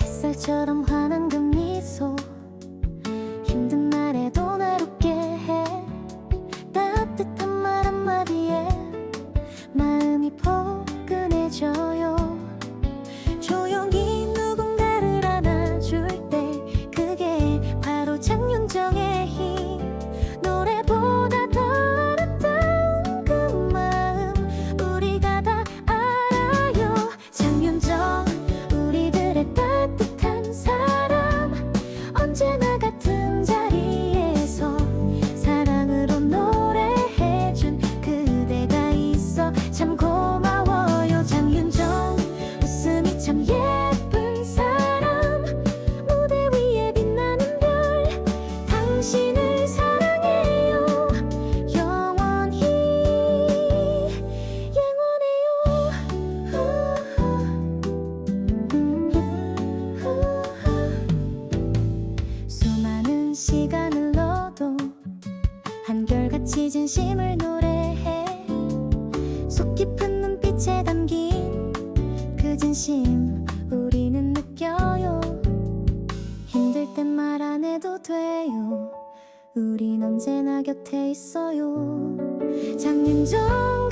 햇살처럼 환한 그 미소. 借 시간을 넣어도 한결같이 진심을 노래해. 속 깊은 눈빛에 담긴 그 진심 우리는 느껴요. 힘들 땐 말 안 해도 돼요. 우린 언제나 곁에 있어요. 장윤정